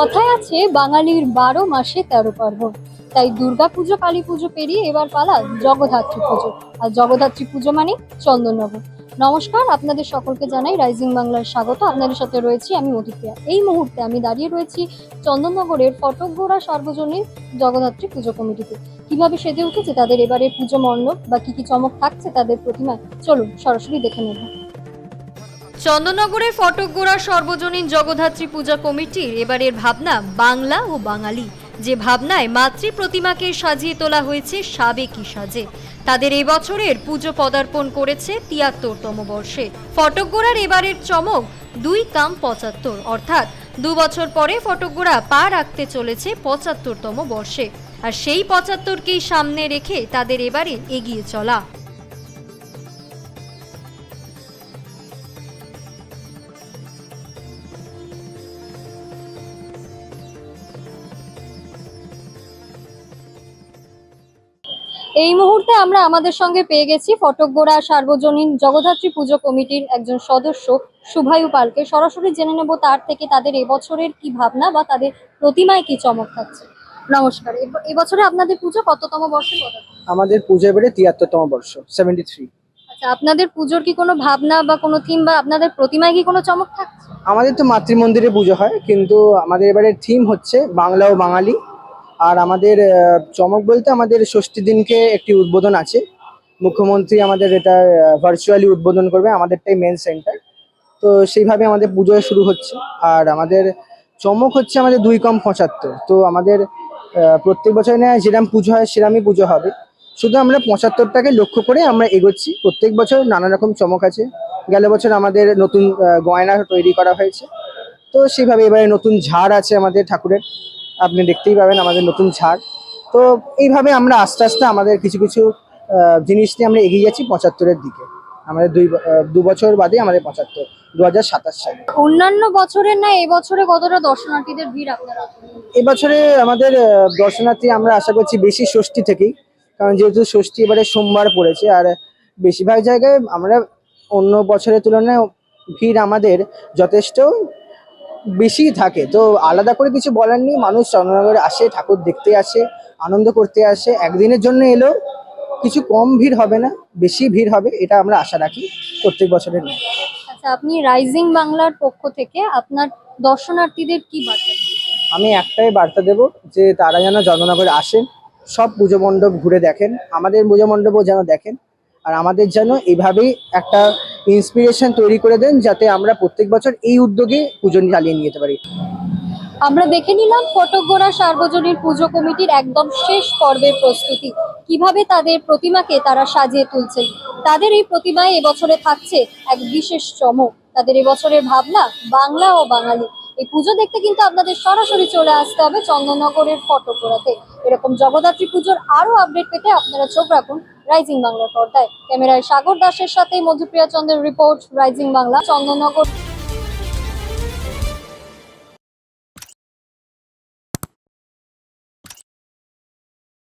কথায় আছে, বাঙালির বারো মাসে তেরো পার্বণ। তাই দুর্গা পুজো, কালী পুজো পেরিয়ে এবার পালা জগদ্ধাত্রী পুজো। আর জগদ্ধাত্রী পুজো মানে চন্দননগর। নমস্কার, আপনাদের সকলকে জানাই রাইজিং বাংলার স্বাগত। আপনাদের সাথে রয়েছি আমি মধুপ্রিয়া এই মুহূর্তে আমি দাঁড়িয়ে রয়েছি চন্দননগরের ফটকগোড়া সর্বজনীন জগদ্ধাত্রী পুজো কমিটিতে। কীভাবে সেজে উঠেছে তাদের এবারে পুজো মণ্ডপ বা কি কি চমক থাকছে তাদের প্রতিমা? চলুন সরাসরি দেখে নেব। চন্দননগরের ফটকগোড়া সর্বজনীন জগদ্ধাত্রী পূজা কমিটির এবারের ভাবনা বাংলা ও বাঙালি। যে ভাবনায় মাতৃ প্রতিমাকে সাজিয়ে তোলা হয়েছে সাবেকি সাজে। তাদের এবছরের পুজো পদার্পণ করেছে তিয়াত্তরতম বর্ষে। ফটকগোড়ার এবারের চমক দুই কাম পঁচাত্তর, অর্থাৎ দু বছর পরে ফটকগোড়া পা রাখতে চলেছে পঁচাত্তরতম বর্ষে। আর সেই পঁচাত্তরকেই সামনে রেখে তাদের এবারে এগিয়ে চলা। এই মুহূর্তে আমরা আমাদের সঙ্গে পেয়ে গেছি ফটকগোড়া সার্বজনীন জগদ্ধাত্রী পুজো কমিটির একজন সদস্য শুভায়ু পালকে। সরাসরি জেনে নেব তার থেকে তাদের এবছরের কি ভাবনা বা তাদের প্রতিমায় কি চমক থাকছে। নমস্কার। এবছরে আপনাদের পুজো কততম বর্ষে আমাদের পুজো এবারে তিয়াত্তরতম বর্ষ সেভেন্টি থ্রি আচ্ছা আপনাদের পুজোর কি কোনো ভাবনা বা কোনো থিম বা আপনাদের প্রতিমায় কি কোনো চমক থাকছে? আমাদের তো মাতৃমন্দিরে পুজো হয় কিন্তু আমাদের এবারে থিম হচ্ছে বাংলা ও বাঙালি। আর আমাদের চমক বলতে আমাদের ষষ্ঠী দিনকে একটি উদ্বোধন আছে। মুখ্যমন্ত্রী আমাদের এটা ভার্চুয়ালি উদ্বোধন করবে, আমাদেরটাই মেন সেন্টার তো সেইভাবে আমাদের পুজো শুরু হচ্ছে। আর আমাদের চমক হচ্ছে আমাদের দুই কম পঁচাত্তর। তো আমাদের প্রত্যেক বছর না যেরকম পুজো হয় সেরকমই পুজো হবে। শুধু আমরা পঁচাত্তরটাকে লক্ষ্য করে আমরা এগোচ্ছি। প্রত্যেক বছর নানা রকম চমক আছে। গেল বছর আমাদের নতুন গয়না তৈরি করা হয়েছে। তো সেইভাবে এবারে নতুন ঝাড় আছে আমাদের ঠাকুরের। আপনি দেখতেই পাবেন আমাদের নতুন ঝাড়। তো এইভাবে আমরা আস্তে আস্তে আমাদের কিছু কিছু জিনিস নিয়ে আমরা এগিয়ে যাচ্ছি পঁচাত্তরের দিকে। আমাদের দুই দু বছর বাদে আমাদের পঁচাত্তর দু হাজার সাতাশ সালে। অন্যান্য বছরের না এবছরে কতটা দর্শনার্থীদের ভিড় আপনারা? এবছরে আমাদের দর্শনার্থী আমরা আশা করছি বেশি ষষ্ঠী থেকেই কারণ যেহেতু ষষ্ঠী এবারে সোমবার পড়েছে আর বেশিরভাগ জায়গায় আমরা অন্য বছরের তুলনায় ভিড় আমাদের যথেষ্ট। বেশি থাকে। তো আলাদা করে কিছু বলার নেই। মানুষ চন্দ্রনগরে আসে ঠাকুর দেখতে আসে আনন্দ করতে আসে। একদিনের জন্য এলেও কিছু কম ভিড় হবে না বেশি ভিড় হবে এটা আমরা আশা রাখি প্রত্যেক বছরের নেই আচ্ছা আপনি রাইজিং বাংলার পক্ষ থেকে আপনার দর্শনার্থীদের কি বার্তা আমি একটাই বার্তা দেব যে তারা যেন জন্মনগরে আসেন সব পুজো মণ্ডপ ঘুরে দেখেন। আমাদের পুজো মণ্ডপও যেন দেখেন। আর আমাদের যেন এইভাবেই একটা ইন্সপিরেশন তৈরি করে দেন যাতে আমরা প্রত্যেক বছর এই উদ্যোগে পুজো চালিয়ে নিয়ে যেতে পারি। আমরা দেখে নিলাম ফটকগোড়া সার্বজনীন পুজো কমিটির একদম শেষ পর্বের প্রস্তুতি। কীভাবে তাদের প্রতিমাকে তারা সাজিয়ে তুলছেন? তাদের এই প্রতিমায় এবছরে থাকছে এক বিশেষ চমক। তাদের এবছরের ভাবনা বাংলা ও বাঙালি। এই পুজো দেখতে কিন্তু আপনাদের সরাসরি চলে আসতে হবে চন্দননগরের ফটোপোড়াতে এরকম জগদ্ধাত্রী পুজোর আরও আপডেট পেতে আপনারা চোখ রাখুন রাইজিং বাংলার পর্দায়। ক্যামেরায় সাগর দাসের সাথে মধুপ্রিয়া চন্দ্রের রিপোর্ট রাইজিং বাংলা চন্দননগর।